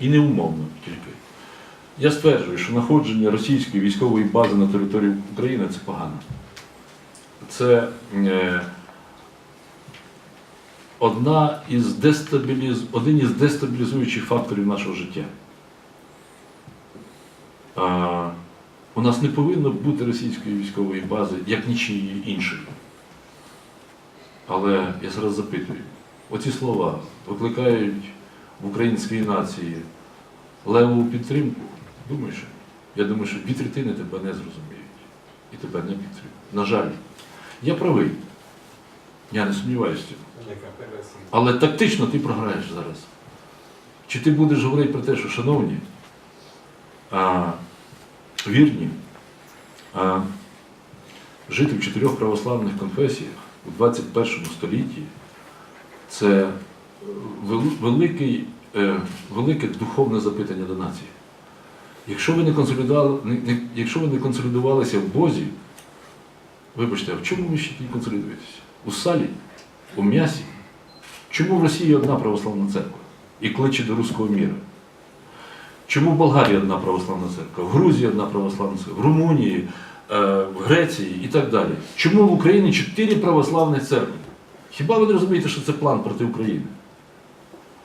і неумовно тільки. Я стверджую, що знаходження російської військової бази на території України це погано. Це е, одна із дестабіліз... один із дестабілізуючих факторів нашого життя. А, у нас не повинно бути російської військової бази, як нічиї іншої. Але я зараз запитую, оці слова викликають в українській нації левову підтримку. Думаєш? Я думаю, що дві третини тебе не зрозуміють і тебе не підтримують. На жаль, я правий. Я не сумніваюся. Але тактично ти програєш зараз. Чи ти будеш говорити про те, що, шановні, а, вірні, а, жити в чотирьох православних конфесіях у 21 столітті це великий, е, велике духовне запитання до нації. Якщо ви не консолідували, не- не- якщо ви не консолідувалися в Бозі, вибачте, а в чому ви ще тоді консолідуєтеся? У салі, у м'ясі? Чому в Росії одна православна церква і кличе до руського міра? Чому в Болгарії одна православна церква, в Грузії одна православна церква, в Румунії, е, в Греції і так далі? Чому в Україні чотири православні церкви? Хіба ви не розумієте, що це план проти України?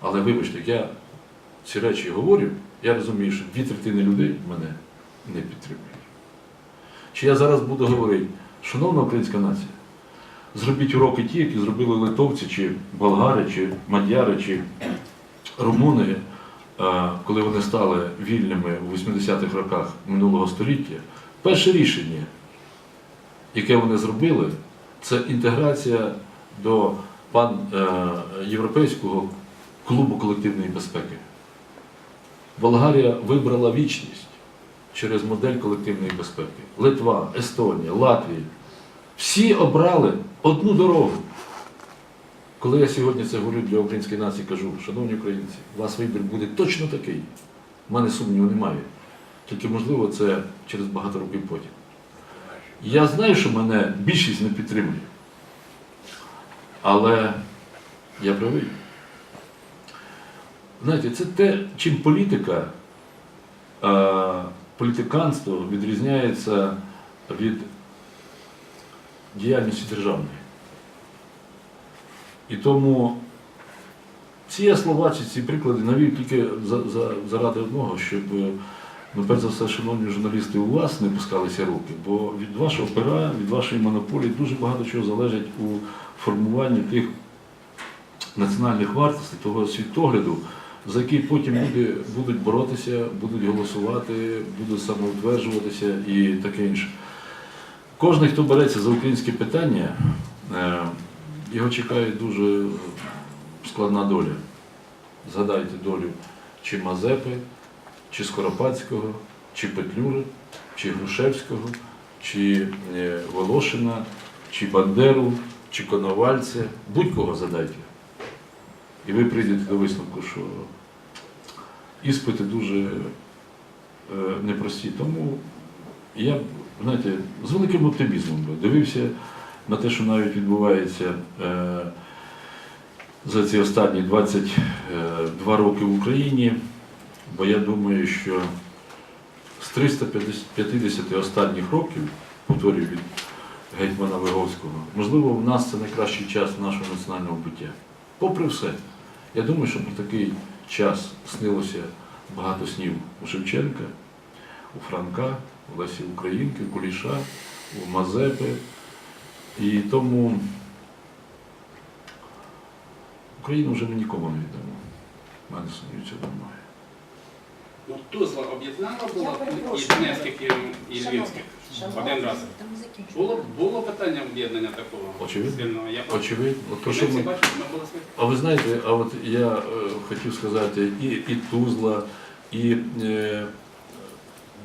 Але вибачте, як я ці речі говорю, я розумію, що дві третини людей мене не підтримують. Чи я зараз буду говорити, шановна українська нація, зробіть уроки ті, які зробили литовці, чи болгари, чи мадяри, чи румуни, е, коли вони стали вільними у 80-х роках минулого століття. Перше рішення, яке вони зробили, це інтеграція до пан е, Європейського клубу колективної безпеки. Болгарія вибрала вічність через модель колективної безпеки. Литва, Естонія, Латвія. Всі обрали одну дорогу. Коли я сьогодні це говорю для української нації, кажу, шановні українці, у вас вибір буде точно такий. У мене сумніву немає. Тільки можливо це через багато років потім. Я знаю, що мене більшість не підтримує. Але я правий. Знаєте, це те, чим політика, політиканство відрізняється від діяльності державної. І тому ці слова чи ці приклади навів тільки за, за, заради одного, щоб, ну, перш за все, шановні журналісти, у вас не пускалися руки, бо від вашого пера, від вашої монополії дуже багато чого залежить у формуванні тих національних вартостей, того світогляду, за який потім люди будуть боротися, будуть голосувати, будуть самоутверджуватися і таке інше. Кожен, хто береться за українське питання, е, його чекає дуже складна доля. Згадайте долю чи Мазепи, чи Скоропадського, чи Петлюри, чи Грушевського, чи е, Волошина, чи Бандеру, чи Коновальця. Будь-кого задайте. І ви прийдете до висновку, що іспити дуже е, непрості. Тому я, знаєте, з великим оптимізмом дивився на те, що навіть відбувається е, за ці останні 22 роки в Україні, бо я думаю, що з 350 останніх років, повторюю від гетьмана Виговського, можливо, в нас це найкращий час нашого національного буття. Попри все, я думаю, що про такий час снилося багато снів у Шевченка, у Франка, у Лесі Українки, у Куліша, у Мазепи. І тому Україну вже ми нікому не віддамо. У мене сумнівів цього немає. Ну, Тузла об'єднала Я була і. Донецьких, і, і Львівських. Один раз. Було, було питання об'єднання такого Очевидно. сильного. Я Очевидно, От то, що ми... були. А ви знаєте, а от я е, хотів сказати, і, і Тузла, і е,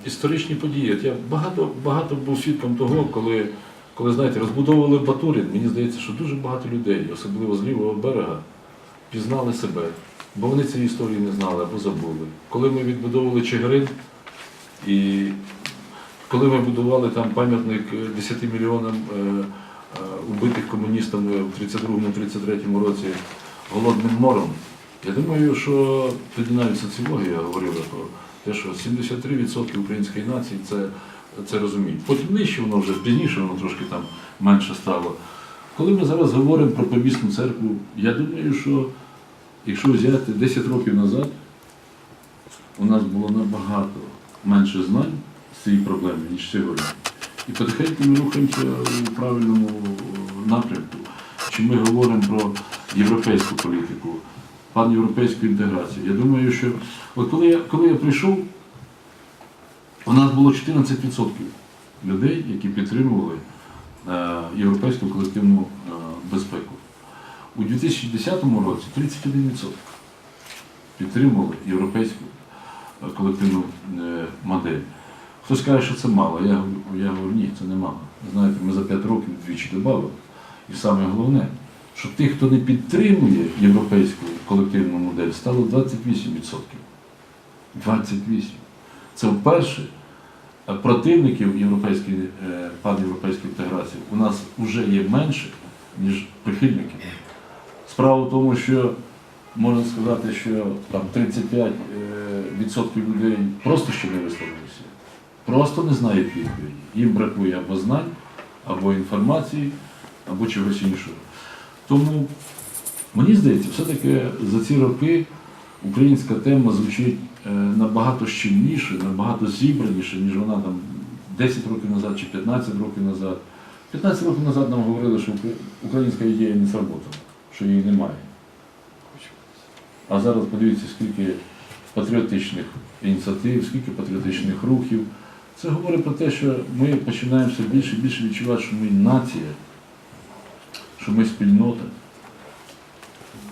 історичні події. От я багато, багато був свідком того, коли, коли знаєте, розбудовували Батурин, мені здається, що дуже багато людей, особливо з лівого берега, пізнали себе, бо вони цієї історії не знали або забули. Коли ми відбудовували Чигирин, і коли ми будували там пам'ятник е, 10 мільйонам е, е, убитих комуністами в 32-33 році голодним мором, Я думаю, що тоді навіть соціологія говорила про те, що 73% української нації це, це розуміють. Потім нижче воно вже пізніше, воно трошки там менше стало. Коли ми зараз говоримо про помісну церкву, я думаю, що якщо взяти 10 років назад, у нас було набагато менше знань з проблеми, ніж сьогодні. І потихеньку ми рухаємося у правильному напрямку. Чи ми говоримо про європейську політику, панєвропейську інтеграцію. Я думаю, що от коли я, коли я прийшов, у нас було 14% людей, які підтримували е, європейську колективну е, безпеку. У 2010 році 31% підтримували європейську е, колективну е, модель. Хтось каже, що це мало. Я, я говорю, ні, це не мало. Знаєте, ми за 5 років двічі додали. І саме головне, що тих, хто не підтримує європейську колективну модель, стало 28%. 28%. Це вперше противників європейської, е, панєвропейської інтеграції у нас вже є менше, ніж прихильників. Справа в тому, що можна сказати, що там 35% е, людей просто ще не висловилися, просто не знають відповіді. Їм бракує або знань, або інформації, або чогось іншого. Тому мені здається, все-таки за ці роки українська тема звучить е, набагато щільніше, набагато зібраніше, ніж вона там 10 років назад чи 15 років назад. 15 років назад нам говорили, що українська ідея не сработала, що її немає. А зараз подивіться, скільки патріотичних ініціатив, скільки патріотичних рухів. Це говорить про те, що ми починаємо все більше і більше відчувати, що ми нація, що ми спільнота.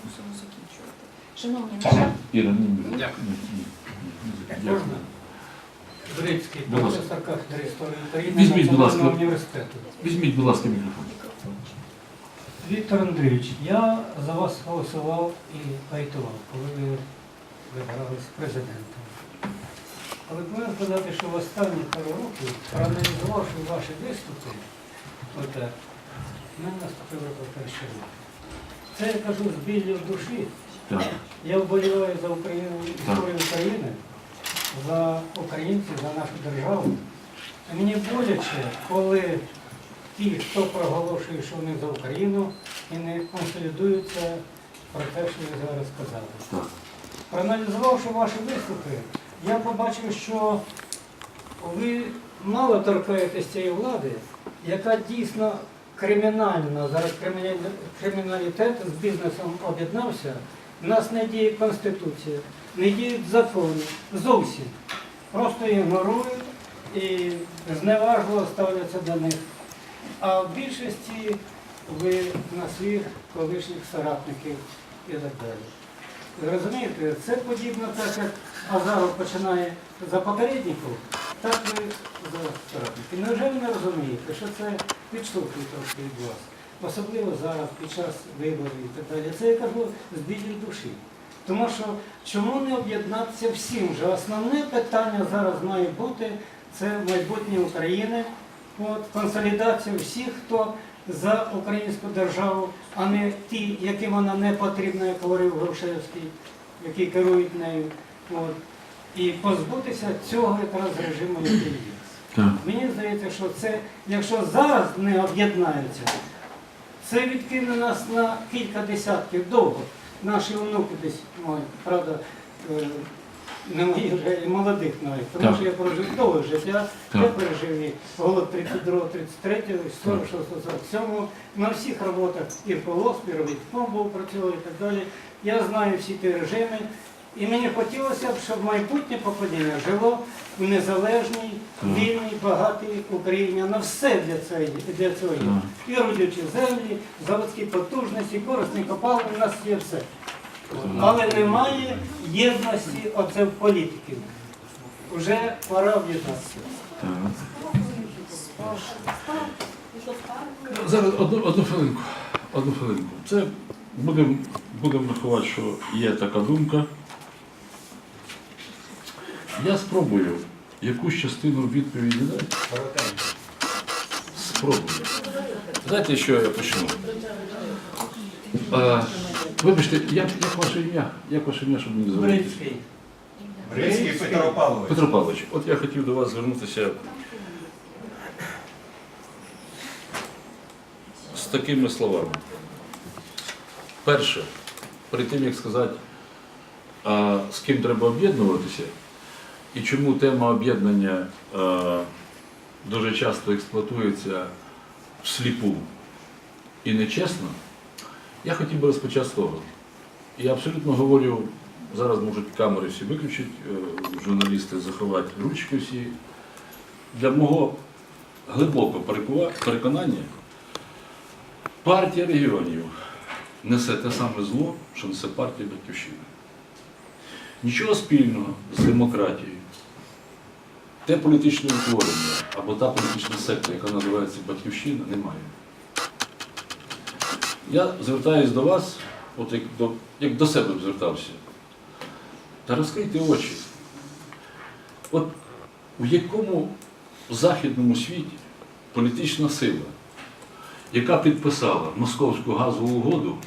Мусимо закінчувати. Шановні, Іра, ні, ні, ні. Дякую. Ласка. професор кафедри історії України Візьміть, будь ласка. Національного університету. Візьміть, будь ласка, мікрофон. Віктор Андрійович, я за вас голосував і агітував, коли ви вибирались президентом. Але повинен сказати, що в останні пару років, проаналізувавши ваші виступи, отак, в мене наступив репортаж червоний. Це я кажу з біллю в душі. Так. Я вболіваю за Україну, історію України, за українців, за нашу державу. І мені боляче, коли ті, хто проголошує, що вони за Україну, і не консолідуються про те, що ви зараз сказали. Проаналізувавши ваші виступи, я побачив, що ви мало торкаєтесь цієї влади, яка дійсно кримінальна, зараз криміналітет з бізнесом об'єднався. У нас не діє Конституція, не діють закони. Зовсім. Просто ігнорують і зневажливо ставляться до них. А в більшості ви на своїх колишніх соратників і так далі. Розумієте, це подібно так, як Азаров починає за попередників, так ви за соратників. Невже ви не розумієте, що це відштовхує трошки від вас? Особливо зараз, під час виборів і так далі. Це я кажу з білі душі. Тому що чому не об'єднатися всім? Вже основне питання зараз має бути це майбутнє України, от, консолідація всіх, хто за українську державу, а не ті, яким вона не потрібна, як говорив Грушевський, які керують нею. От, і позбутися цього якраз режиму, який є. Так. Мені здається, що це, якщо зараз не об'єднаються, це відкине нас на кілька десятків довго. Наші онуки десь мають, правда, е, не мої вже і молодих навіть, тому Так. що я прожив довго життя, я Так. пережив і голод 32, 33, 46, 47, на всіх роботах і в колоспі, і робітьком був працював і так далі. Я знаю всі ті режими. І мені хотілося б, щоб майбутнє покоління жило в незалежній, вільній, багатій Україні. На все для цього, є- для цього є. І родючі землі, заводські потужності, корисні копалини, у нас є все. Але немає єдності оце в політики. Уже пора об'єднатися. Зараз одну, одну хвилинку. Одну хвилинку. Це будемо будем рахувати, що є така думка. Я спробую якусь частину відповіді дати. Спробую. Знаєте, що я почну? Вибачте, як, як ваше ім'я? Як ваше ім'я, щоб мені звернутися? Брицький. Брицький Петро Павлович. Петро Павлович, от я хотів до вас звернутися з такими словами. Перше, перед тим як сказати, а, з ким треба об'єднуватися, і чому тема об'єднання а, дуже часто експлуатується всліпу і нечесно, я хотів би розпочати з того. Я абсолютно говорю, зараз можуть камери всі виключити, е, журналісти заховати ручки всі. Для мого глибокого переконання, партія регіонів несе те саме зло, що несе партія Батьківщина. Нічого спільного з демократією. Те політичне утворення або та політична секта, яка називається Батьківщина, немає. Я звертаюся до вас, от як до, як до себе б звертався. Та розкрийте очі. От в якому західному світі політична сила, яка підписала Московську газову угоду,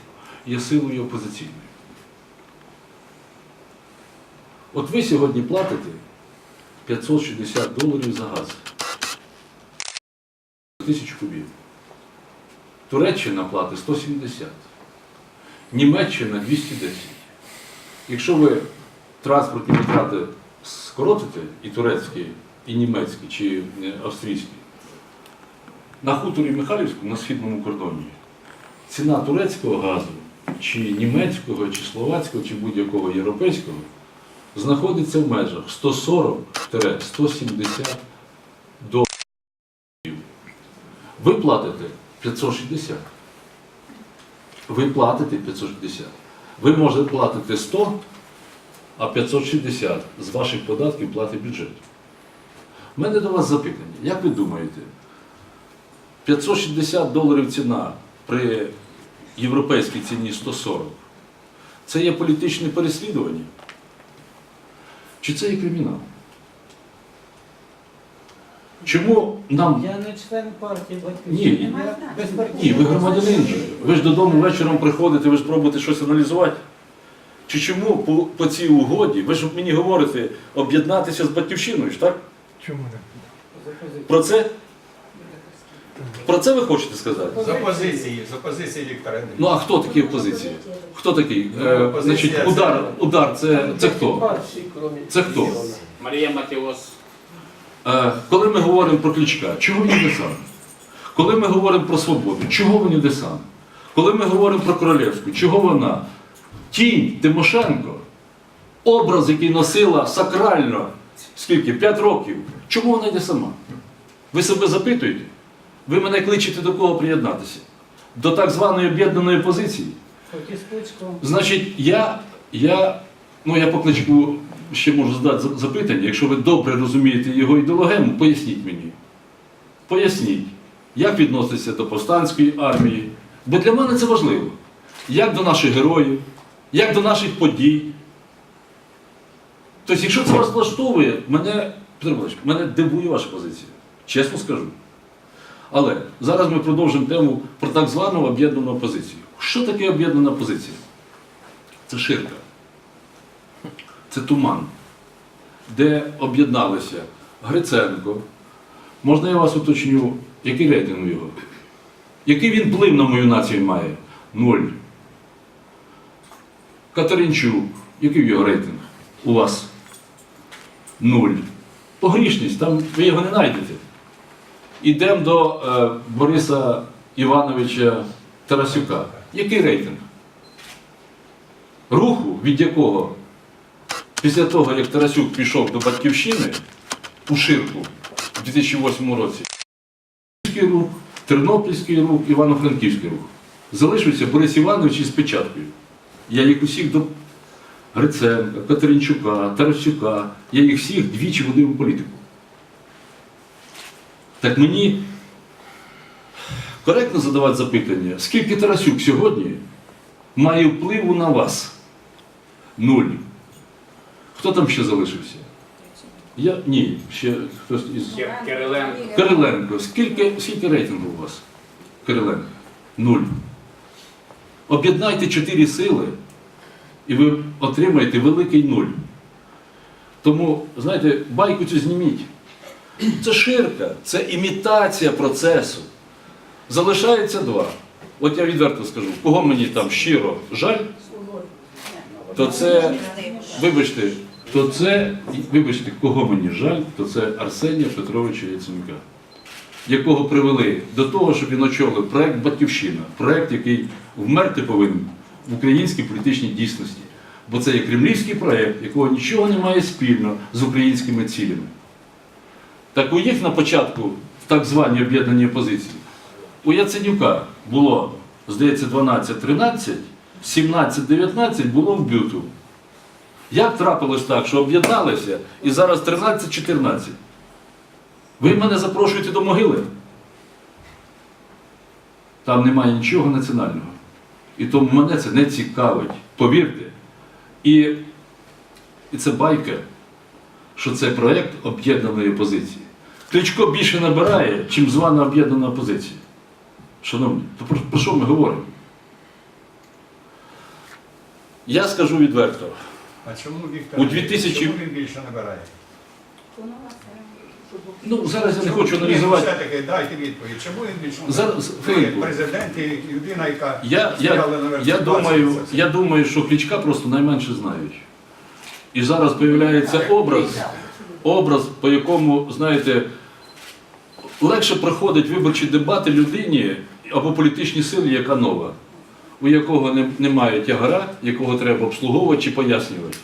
є силою опозиційною. От ви сьогодні платите 560 доларів за газ. Тисячу кубів. Туреччина платить 170. Німеччина 210. Якщо ви транспортні витрати скоротите, і турецькі, і німецькі, чи е, австрійські, на хуторі Михайлівському, на східному кордоні, ціна турецького газу, чи німецького, чи словацького, чи будь-якого європейського знаходиться в межах 140-170 доларів. Ви платите 560. Ви платите 560. Ви можете платити 100, а 560 з ваших податків платить бюджет. У мене до вас запитання. Як ви думаєте, 560 доларів ціна при європейській ціні 140 це є політичне переслідування? Чи це є кримінал? Чому нам Я не член партії Батьківщини. Ні. Я безпартійний. ні, ви громадянин. же. Ви ж додому вечором приходите, ви ж пробуєте щось аналізувати. Чи чому по, по цій угоді, ви ж мені говорите, об'єднатися з батьківщиною, ж так? Чому не? Про це, про це ви хочете сказати? З опозиції, з опозиції Віктора Ну а хто такий опозиція? Хто такий? Е, Ну, значить, опозиція удар, удар це, це хто? Це хто? Марія Матіос. Е, коли ми говоримо про Кличка, чого він іде сам? Коли ми говоримо про свободу, чого він іде сам? Коли ми говоримо про Королевську, чого вона? Тінь Тимошенко, образ, який носила сакрально, скільки? П'ять років. Чому вона йде сама? Ви себе запитуєте? Ви мене кличете до кого приєднатися? До так званої об'єднаної позиції? Значить, я, я, ну я по кличку ще можу задати запитання. Якщо ви добре розумієте його ідеологему, поясніть мені. Поясніть, як відноситься до повстанської армії. Бо для мене це важливо. Як до наших героїв, як до наших подій. Тобто, якщо це вас влаштовує, мене, Петро мене дивує ваша позиція. Чесно скажу. Але зараз ми продовжимо тему про так звану об'єднану опозицію. Що таке об'єднана опозиція? Це ширка. Це туман, де об'єдналися Гриценко. Можна я вас уточню, який рейтинг у його? Який він вплив на мою націю має? Нуль. Катеринчук, який його рейтинг? У вас? Нуль. Погрішність, там ви його не знайдете. Ідемо до е, Бориса Івановича Тарасюка. Який рейтинг? Руху, від якого після того, як Тарасюк пішов до батьківщини у Ширку у 2008 році, рух, Тернопільський рух, Івано-Франківський рух. Залишився Борис Іванович із печаткою. Я їх усіх до Гриценка, Катеринчука, Тарасюка, я їх всіх двічі водив у політику. Так мені коректно задавати запитання, скільки Тарасюк сьогодні має впливу на вас? Нуль. Хто там ще залишився? Я? Ні, ще хтось із. Кириленко. Кириленко. Скільки, скільки рейтингу у вас? Кириленко? Нуль. Об'єднайте чотири сили, і ви отримаєте великий нуль. Тому, знаєте, байку цю зніміть. Це ширка, це імітація процесу. Залишається два. От я відверто скажу, кого мені там щиро жаль, то це, вибачте, то це, вибачте, кого мені жаль, то це Арсенія Петровича Яценюка, якого привели до того, щоб він очолив проект Батьківщина, проект, який вмерти повинен в українській політичній дійсності. Бо це є кремлівський проект, якого нічого не має спільно з українськими цілями. Так у їх на початку, в так званій об'єднаній опозиції, у Яценюка було, здається, 12-13, 17-19 було в бюту. Як трапилось так, що об'єдналися і зараз 13-14? Ви мене запрошуєте до могили? Там немає нічого національного. І тому мене це не цікавить. Повірте. І, і це байка, що це проєкт об'єднаної опозиції. Кличко більше набирає, чим звана об'єднана опозиція. Шановні, то про, про що ми говоримо? Я скажу відверто. А чому Віктор? У 2000 Чому він більше набирає? Ну, зараз я не хочу аналізувати. Все-таки дайте відповідь. Чому він більше Зараз, Ви хвилинку. президент і людина, яка Я, я, стояла на верху я, думаю, я думаю, що Кличка просто найменше знають. І зараз з'являється образ, образ, по якому, знаєте, легше проходить виборчі дебати людині або політичній силі, яка нова, у якого не, немає тягара, якого треба обслуговувати чи пояснювати.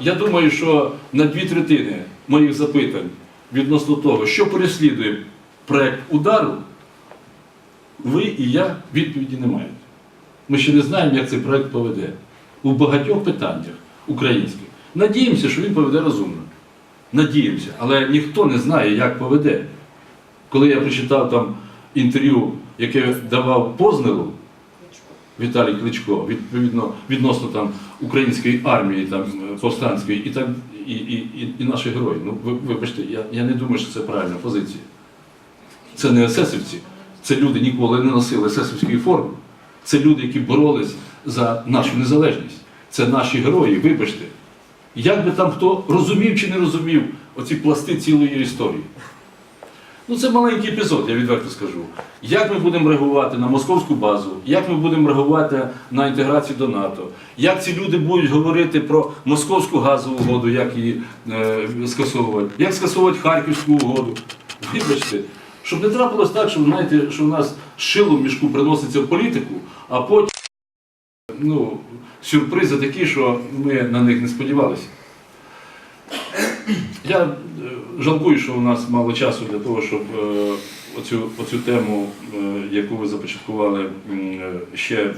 Я думаю, що на дві третини моїх запитань відносно того, що переслідує проект удару, ви і я відповіді не маєте. Ми ще не знаємо, як цей проект поведе. У багатьох питаннях українських. Надіємося, що він поведе розумно. Надіємося, але ніхто не знає, як поведе. Коли я прочитав там інтерв'ю, яке давав Познеру, Віталій Кличко, відповідно, відносно там української армії, там, е, повстанської, і, так, і, і, і, наші герої. Ну, ви, вибачте, я, я не думаю, що це правильна позиція. Це не есесівці, це люди ніколи не носили есесівської форми. Це люди, які боролись за нашу незалежність. Це наші герої, вибачте. Як би там хто розумів чи не розумів оці пласти цілої історії. Ну, це маленький епізод, я відверто скажу. Як ми будемо реагувати на московську базу, як ми будемо реагувати на інтеграцію до НАТО, як ці люди будуть говорити про московську газову угоду, як її е, скасовувати, як скасовувати Харківську угоду. Вибачте, щоб не трапилось так, що, знаєте, що в нас шило в мішку приноситься в політику, а потім ну, сюрпризи такі, що ми на них не сподівалися. Я жалкую, що у нас мало часу для того, щоб е, оцю, оцю тему, е, яку ви започаткували, е, ще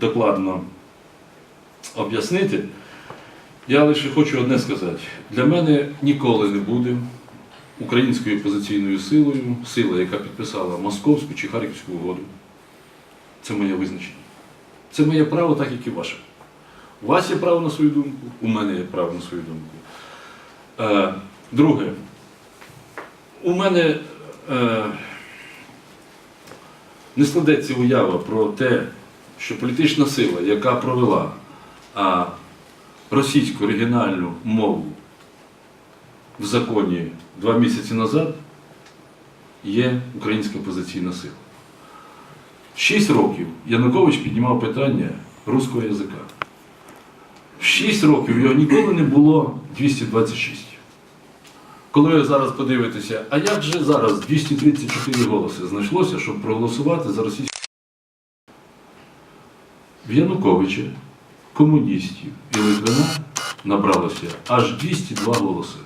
докладно об'яснити. Я лише хочу одне сказати. Для мене ніколи не буде українською опозиційною силою, сила, яка підписала Московську чи Харківську угоду. Це моє визначення. Це моє право, так як і ваше. У вас є право на свою думку, у мене є право на свою думку. Друге, у мене е, не складеться уява про те, що політична сила, яка провела а, російську оригінальну мову в законі два місяці назад, є українська опозиційна сила. Шість років Янукович піднімав питання руського язика. 6 років його ніколи не було 226. Коли ви зараз подивитеся, а як же зараз 234 голоси знайшлося, щоб проголосувати за російську? В Януковича, комуністів і Литвина набралося аж 202 голоси.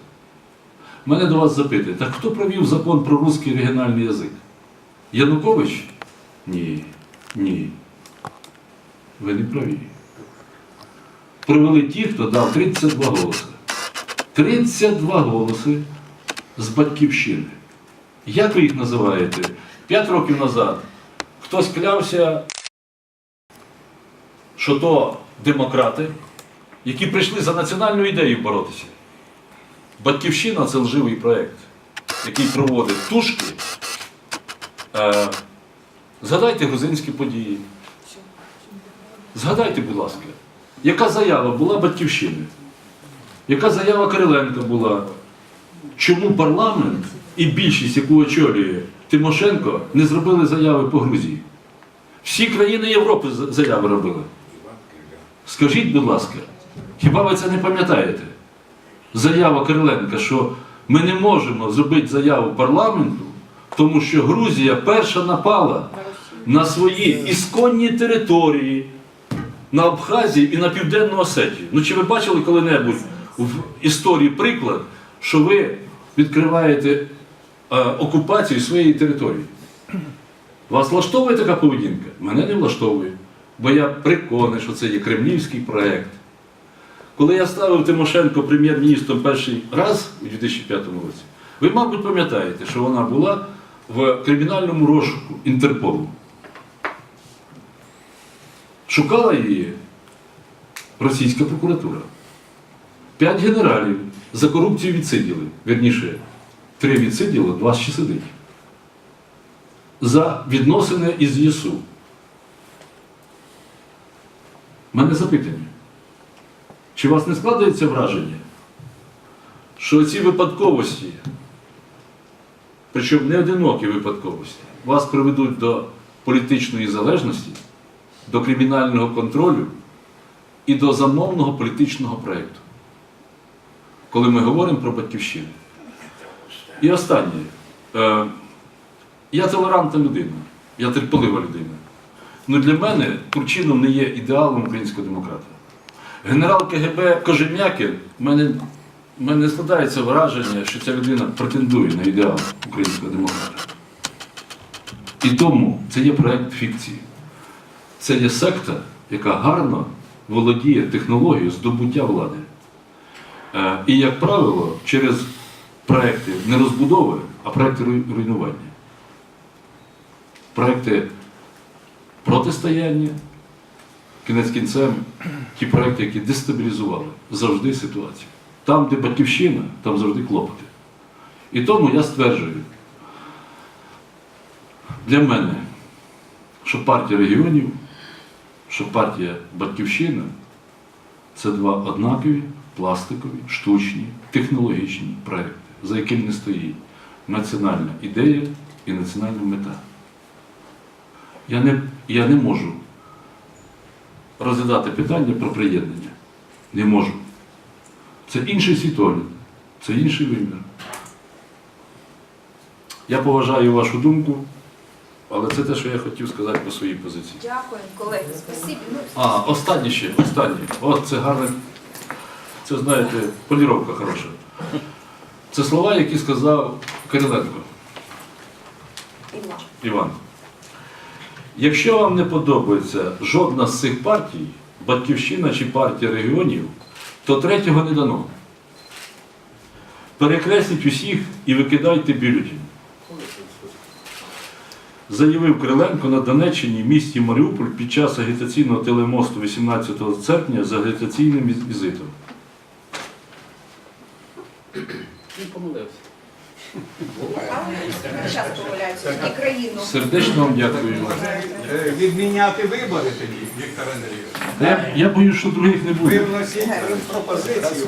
Мене до вас запитує, так хто провів закон про русський регіональний язик? Янукович? Ні. Ні. Ви не праві привели ті, хто дав 32 голоси. 32 голоси з батьківщини. Як ви їх називаєте? П'ять років назад хтось клявся, що то демократи, які прийшли за національну ідею боротися. Батьківщина це лживий проєкт, який проводить тушки. Е, згадайте грузинські події, Згадайте, будь ласка, яка заява була батьківщини? Яка заява Кириленка була? Чому парламент і більшість, яку очолює Тимошенко, не зробили заяви по Грузії? Всі країни Європи заяви робили. Скажіть, будь ласка, хіба ви це не пам'ятаєте? Заява Кириленка, що ми не можемо зробити заяву парламенту, тому що Грузія перша напала на свої ісконні території, на Абхазії і на Південну Осетію. Ну чи ви бачили коли-небудь в історії приклад, що ви відкриваєте е, окупацію своєї території? Вас влаштовує така поведінка? Мене не влаштовує. Бо я переконаний, що це є кремлівський проєкт. Коли я ставив Тимошенко прем'єр-міністром перший раз у 2005 році, ви, мабуть, пам'ятаєте, що вона була в кримінальному розшуку Інтерполу. Шукала її російська прокуратура. П'ять генералів за корупцію відсиділи. Вірніше, три відсиділи, два ще сидить. За відносини із ЄСУ. Мене запитання. Чи у вас не складається враження, що ці випадковості, причому не одинокі випадковості, вас приведуть до політичної залежності, до кримінального контролю і до замовного політичного проєкту, коли ми говоримо про батьківщину? І останнє. Е, я толерантна людина, я терпелива людина. Ну для мене Турчинов не є ідеалом українського демократа. Генерал КГБ Кожем'якін, в мене, мене складається враження, що ця людина претендує на ідеал українського демократа. І тому це є проєкт фікції. Це є секта, яка гарно володіє технологією здобуття влади. Е, І, як правило, через проекти не розбудови, а проекти руйнування. Проекти протистояння, кінець кінцем, ті проекти, які дестабілізували завжди ситуацію. Там, де батьківщина, там завжди клопоти. І тому я стверджую, для мене, що партія регіонів, що партія Батьківщина це два однакові, пластикові, штучні, технологічні проекти, за яким не стоїть національна ідея і національна мета. Я не, я не можу розглядати питання про приєднання. Не можу. Це інший світогляд, це інший вимір. Я поважаю вашу думку, але це те, що я хотів сказати по своїй позиції. Дякую, колеги. Спасибі. Ну, А, останнє ще, останнє. От це гарне. Це, знаєте, поліровка хороша. Це слова, які сказав Кириленко Іван. Іван. Якщо вам не подобається жодна з цих партій, Батьківщина чи партія регіонів, то третього не дано. Перекресліть усіх і викидайте бюлетень. Заявив Криленко на Донеччині місті Маріуполь під час агітаційного телемосту 18 серпня з агітаційним візитом. Він помилився. Але час помиляються. Тільки країну. Сердечно вам дякую. Е, Відміняти вибори тоді, Віктор Андрійович. Я, я боюсь, що других не буде. Ви вносіть пропозицію.